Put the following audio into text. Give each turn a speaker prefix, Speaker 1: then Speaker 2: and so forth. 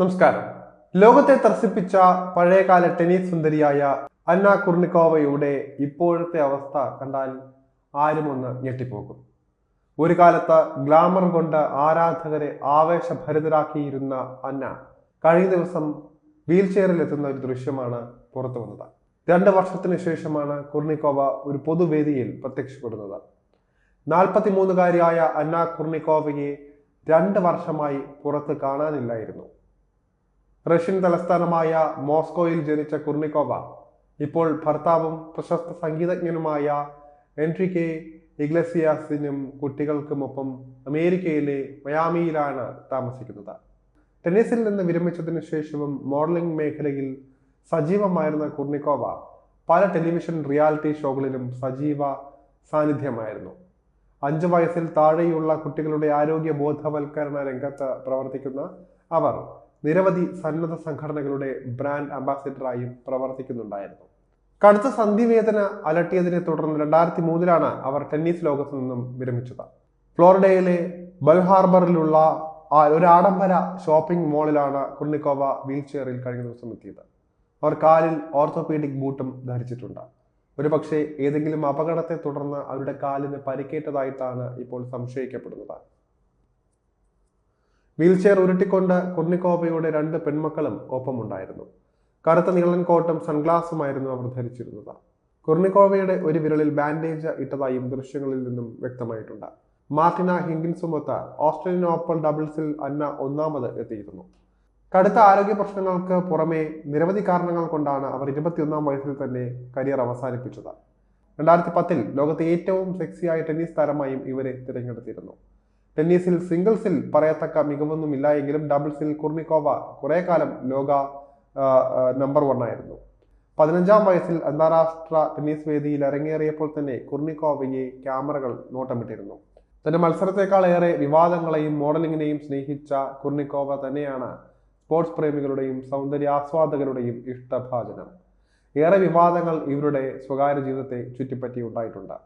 Speaker 1: നമസ്കാരം. ലോകത്തെ ത്രസിപ്പിച്ച പഴയകാല ടെന്നീസ് സുന്ദരിയായ അന്ന കുർണിക്കോവയുടെ ഇപ്പോഴത്തെ അവസ്ഥ കണ്ടാൽ ആരും ഒന്ന് ഞെട്ടിപ്പോകും. ഒരു കാലത്ത് ഗ്ലാമർ കൊണ്ട് ആരാധകരെ ആവേശഭരിതരാക്കിയിരുന്ന അന്ന കഴിഞ്ഞ ദിവസം വീൽചെയറിൽ എത്തുന്ന ഒരു ദൃശ്യമാണ് പുറത്തു വന്നത്. രണ്ട് വർഷത്തിന് ശേഷമാണ് കുർണിക്കോവ ഒരു പൊതുവേദിയിൽ പ്രത്യക്ഷപ്പെടുന്നത്. നാൽപ്പത്തിമൂന്നുകാരിയായ അന്ന കുർണിക്കോവയെ രണ്ട് വർഷമായി പുറത്ത് കാണാനില്ലായിരുന്നു. റഷ്യൻ തലസ്ഥാനമായ മോസ്കോയിൽ ജനിച്ച കുർണിക്കോവ ഇപ്പോൾ ഭർത്താവും പ്രശസ്ത സംഗീതജ്ഞനുമായ എൻട്രിക്കെ ഇഗ്ലസിയാസിനും കുട്ടികൾക്കുമൊപ്പം അമേരിക്കയിലെ മയാമിയിലാണ് താമസിക്കുന്നത്. ടെന്നീസിൽ നിന്ന് വിരമിച്ചതിന് ശേഷവും മോഡലിംഗ് മേഖലയിൽ സജീവമായിരുന്ന കുർണിക്കോവ പല ടെലിവിഷൻ റിയാലിറ്റി ഷോകളിലും സജീവ സാന്നിധ്യമായിരുന്നു. അഞ്ചു വയസ്സിൽ താഴെയുള്ള കുട്ടികളുടെ ആരോഗ്യ ബോധവൽക്കരണ രംഗത്ത് പ്രവർത്തിക്കുന്ന അവർ നിരവധി സന്നദ്ധ സംഘടനകളുടെ ബ്രാൻഡ് അംബാസിഡറായും പ്രവർത്തിക്കുന്നുണ്ടായിരുന്നു. കടുത്ത സന്ധിവേദന അലട്ടിയതിനെ തുടർന്ന് രണ്ടായിരത്തി മൂന്നിലാണ് അവർ ടെന്നീസ് ലോകത്തു നിന്നും വിരമിച്ചത്. ഫ്ലോറിഡയിലെ ബൽ ഹാർബറിലുള്ള ഒരു ആഡംബര ഷോപ്പിംഗ് മാളിലാണ് കുർണിക്കോവ വീൽ ചെയറിൽ കഴിഞ്ഞ ദിവസം എത്തിയത്. അവർ കാലിൽ ഓർത്തോപീഡിക് ബൂട്ടും ധരിച്ചിട്ടുണ്ട്. ഒരുപക്ഷെ ഏതെങ്കിലും അപകടത്തെ തുടർന്ന് അവരുടെ കാലിന് പരിക്കേറ്റതായിട്ടാണ് ഇപ്പോൾ സംശയിക്കപ്പെടുന്നത്. വീൽചെയർ ഉരുട്ടിക്കൊണ്ട് കുർണിക്കോപയുടെ രണ്ട് പെൺമക്കളും ഒപ്പമുണ്ടായിരുന്നു. കറുത്ത നീളൻ കോട്ടും സൺഗ്ലാസുമായിരുന്നു അവർ ധരിച്ചിരുന്നത്. കുർണിക്കോവയുടെ ഒരു വിരലിൽ ബാൻഡേജ് ഇട്ടതായും ദൃശ്യങ്ങളിൽ നിന്നും വ്യക്തമായിട്ടുണ്ട്. മാർട്ടിന ഹിങ്കിൻസുമൊത്ത് ഓസ്ട്രേലിയൻ ഓപ്പൺ ഡബിൾസിൽ അന്ന ഒന്നാമത് എത്തിയിരുന്നു. കടുത്ത ആരോഗ്യ പ്രശ്നങ്ങൾക്ക് പുറമെ നിരവധി കാരണങ്ങൾ കൊണ്ടാണ് അവർ ഇരുപത്തിയൊന്നാം വയസ്സിൽ തന്നെ കരിയർ അവസാനിപ്പിച്ചത്. രണ്ടായിരത്തി പത്തിൽ ലോകത്തെ ഏറ്റവും സെക്സിയായ ടെന്നീസ് താരമായും ഇവരെ തിരഞ്ഞെടുത്തിരുന്നു. ടെന്നീസിൽ സിംഗിൾസിൽ പറയത്തക്ക മികവൊന്നുമില്ല എങ്കിലും ഡബിൾസിൽ കുർണിക്കോവ കുറെ കാലം ലോക നമ്പർ വൺ ആയിരുന്നു. പതിനഞ്ചാം വയസ്സിൽ അന്താരാഷ്ട്ര ടെന്നീസ് വേദിയിൽ അരങ്ങേറിയപ്പോൾ തന്നെ കുർണിക്കോവയെ ക്യാമറകൾ നോട്ടമിട്ടിരുന്നു. തന്റെ മത്സരത്തെക്കാൾ ഏറെ വിവാദങ്ങളെയും മോഡലിങ്ങിനെയും സ്നേഹിച്ച കുർണിക്കോവ തന്നെയാണ് സ്പോർട്സ് പ്രേമികളുടെയും സൗന്ദര്യ ആസ്വാദകരുടെയും ഇഷ്ടഭാചനം ഏറെ വിവാദങ്ങൾ ഇവരുടെ സ്വകാര്യ ജീവിതത്തെ ചുറ്റിപ്പറ്റി ഉണ്ടായിട്ടുണ്ട്.